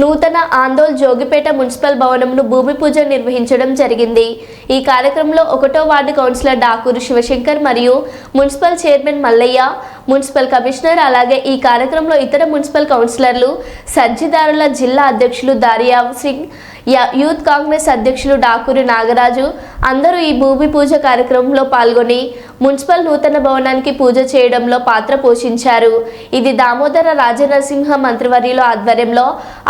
నూతన ఆందోళ్ జోగిపేట మున్సిపల్ భవనంను భూమి పూజ నిర్వహించడం జరిగింది. ఈ కార్యక్రమంలో ఒకటో వార్డు కౌన్సిలర్ డాకూరు శివశంకర్ మరియు municipal chairman Mallaiah municipal commissioner అలాగే ఈ కార్యక్రమంలో ఇతర మున్సిపల్ కౌన్సిలర్లు సజ్జిదారుల జిల్లా అధ్యక్షులు దారియా సింగ్ యూత్ కాంగ్రెస్ అధ్యక్షులు డాకూరి నాగరాజు. అందరూ ఈ భూమి పూజ కార్యక్రమంలో పాల్గొని మున్సిపల్ నూతన భవనానికి పూజ చేయడంలో పాత్ర పోషించారు. ఇది దామోదర రాజనరసింహ మంత్రివర్యుల ఆధ్వర్యంలో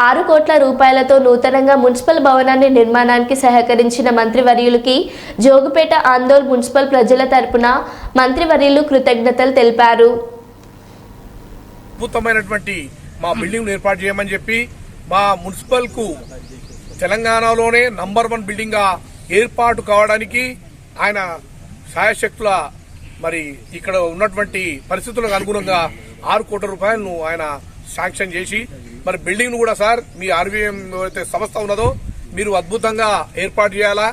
ఆరు కోట్ల రూపాయలతో నూతనంగా మున్సిపల్ భవనాన్ని నిర్మాణానికి సహకరించిన మంత్రివర్యులకి జోగుపేట ఆందోళ్ మున్సిపల్ ప్రజల తరపున మంత్రివర్యులు కృతజ్ఞతలు తెలిపారు. అద్భుతమైనటువంటి మా బిల్డింగ్ ఏర్పాటు చేయమని చెప్పి మా మున్సిపల్కు తెలంగాణలోనే నంబర్ వన్ బిల్డింగ్గా ఏర్పాటు కావడానికి ఆయన సాయశక్తుల మరి ఇక్కడ ఉన్నటువంటి పరిస్థితులకు అనుగుణంగా ఆరు కోట్ల రూపాయలను ఆయన శాంక్షన్ చేసి మరి బిల్డింగ్ను కూడా సార్ మీ ఆర్వీఎం అయితే సంస్థ ఉన్నదో మీరు అద్భుతంగా ఏర్పాటు చేయాలా?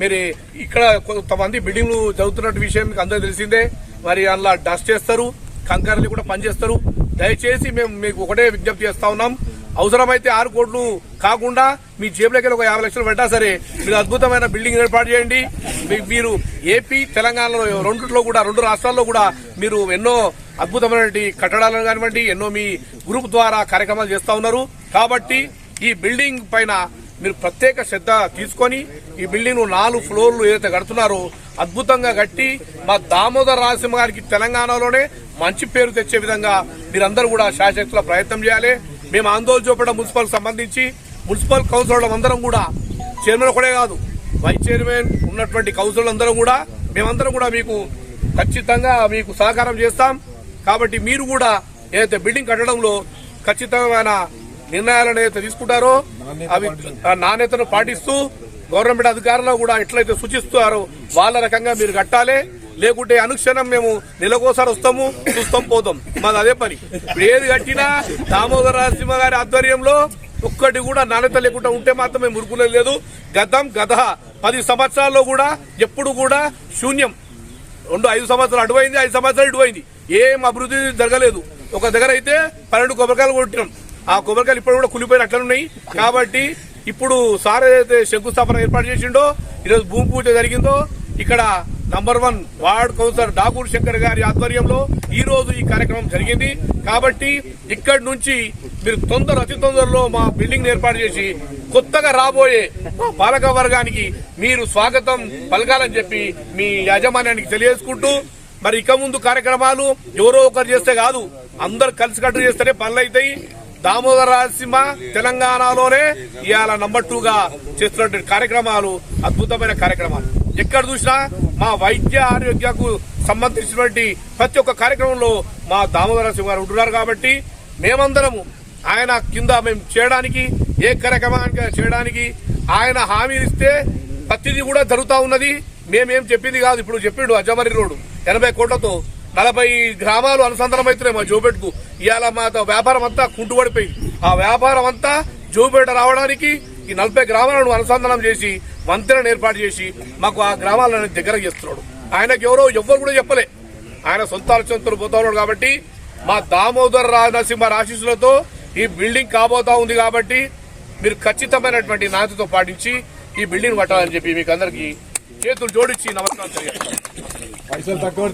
మీరు ఇక్కడ కొంతమంది బిల్డింగ్లు జరుగుతున్నట్టు విషయం మీకు అందరూ తెలిసిందే. మరి అందులో డస్ట్ చేస్తారు కంకరలు కూడా పనిచేస్తారు. దయచేసి మేము మీకు ఒకటే విజ్ఞప్తి చేస్తా ఉన్నాం. అవసరమైతే ఆరు కోట్లు కాకుండా మీ జేబులకి ఒక యాభై లక్షలు పెట్టా సరే మీరు అద్భుతమైన బిల్డింగ్ ఏర్పాటు చేయండి. మీ- మీరు ఏపీ తెలంగాణలో రెండులో కూడా రెండు రాష్ట్రాల్లో కూడా మీరు ఎన్నో అద్భుతమైనటువంటి కట్టడాలను కానివ్వండి ఎన్నో మీ గ్రూప్ ద్వారా కార్యక్రమాలు చేస్తా ఉన్నారు. కాబట్టి ఈ బిల్డింగ్ పైన మీరు ప్రత్యేక శ్రద్ధ తీసుకొని ఈ బిల్డింగ్ నాలుగు ఫ్లోర్లు ఏదైతే కడుతున్నారో అద్భుతంగా కట్టి మా దామోదర రాజసింహ గారికి తెలంగాణలోనే మంచి పేరు తెచ్చే విధంగా మీరందరూ కూడా శాశక్తుల ప్రయత్నం చేయాలి. మేము ఆందోళన చూపడం మున్సిపల్ సంబంధించి మున్సిపల్ కౌన్సిలర్లు అందరం కూడా చైర్మన్ ఒకడే కాదు వైస్ చైర్మన్ ఉన్నటువంటి కౌన్సిలర్లు అందరం కూడా మేమందరం కూడా మీకు ఖచ్చితంగా మీకు సహకారం చేస్తాం. కాబట్టి మీరు కూడా ఏదైతే బిల్డింగ్ కట్టడంలో ఖచ్చితమైన నిర్ణయాలను ఏదైతే తీసుకుంటారో అవి నాణ్యతను పాటిస్తూ గవర్నమెంట్ అధికారులు కూడా ఎట్లయితే సూచిస్తారో వాళ్ళ రకంగా మీరు కట్టాలి లేకుంటే అనుక్షణం మేము నెలకోసారి వస్తాము చూస్తాం పోతాం. మాది అదే పని. ఇప్పుడు ఏది కట్టినా దామోదర నరసింహ గారి ఆధ్వర్యంలో ఒక్కటి కూడా నాణ్యత లేకుండా ఉంటే మాత్రం మేము మురుకులేదు లేదు. గతం గత పది సంవత్సరాల్లో కూడా ఎప్పుడు కూడా శూన్యం. రెండు ఐదు సంవత్సరాలు అటువైంది ఐదు సంవత్సరాలు ఇటువైంది. ఏం అభివృద్ధి జరగలేదు. ఒక దగ్గర అయితే పన్నెండు కొబ్బరికాయలు కొట్టినాం. ఆ కొబ్బరికాయలు ఇప్పుడు కూడా కులిపోయిన అట్లనే కాబట్టి ఇప్పుడు సార్ ఏదైతే శంకుస్థాపన ఏర్పాటు చేసిండో ఈరోజు భూమి పూజ జరిగిందో ఇక్కడ number one ward councillor Dakur Shankar గారి ఆధ్వర్యంలో ఈ రోజు ఈ కార్యక్రమం జరిగింది. కాబట్టి ఇక్కడి నుంచి మీరు తొందర అతి తొందరలో మా బిల్డింగ్ ఏర్పాటు చేసి కొత్తగా రాబోయే మా పాలక వర్గానికి మీరు స్వాగతం పలకాలని చెప్పి మీ యాజమాన్యానికి తెలియజేసుకుంటూ మరి ఇక ముందు కార్యక్రమాలు ఎవరో ఒకరు చేస్తే కాదు అందరు కలిసికట్టు చేస్తేనే పనులు అవుతాయి దామోదర రాజసింహ తెలంగాణలోనే ఇవాళ నంబర్ టూ గా చేస్తున్నటువంటి కార్యక్రమాలు అద్భుతమైన కార్యక్రమాలు. ఎక్కడ చూసినా మా వైద్య ఆరోగ్యకు సంబంధించినటువంటి ప్రతి ఒక్క కార్యక్రమంలో మా దామోదర సింహ గారు ఉంటున్నారు కాబట్టి మేమందరము ఆయన కింద మేము చేయడానికి ఏ కార్యక్రమానికి చేయడానికి ఆయన హామీలు ఇస్తే ప్రతిదీ కూడా జరుగుతూ ఉన్నది. మేమేం చెప్పింది కాదు. ఇప్పుడు చెప్పిండు అజమరి రోడ్డు. ఎనభై కోట్లతో నలభై గ్రామాలు అనుసంధానమవుతున్నాయి మా జోబెట్కు. ఇవాళ మా వ్యాపారం అంతా కుంటుపడిపోయింది ఆ వ్యాపారం అంతా జోబేట రావడానికి ఈ నలభై గ్రామాలను అనుసంధానం చేసి వంతెనను ఏర్పాటు చేసి మాకు ఆ గ్రామాలను దగ్గర చేస్తున్నాడు. ఆయనకు ఎవరో ఎవ్వరు కూడా చెప్పలే. ఆయన సొంత ఆలోచనతో పోతున్నాడు కాబట్టి మా దామోదర్ రాజనరసింహ ఆశీస్సులతో ఈ బిల్డింగ్ కాబోతా ఉంది కాబట్టి మీరు ఖచ్చితమైనటువంటి నాణ్యతతో పాటించి ఈ బిల్డింగ్ కట్టాలని చెప్పి మీకు అందరికి చేతులు జోడించి నమస్కారం తెలియజేస్తాను. పైసలు తక్కువ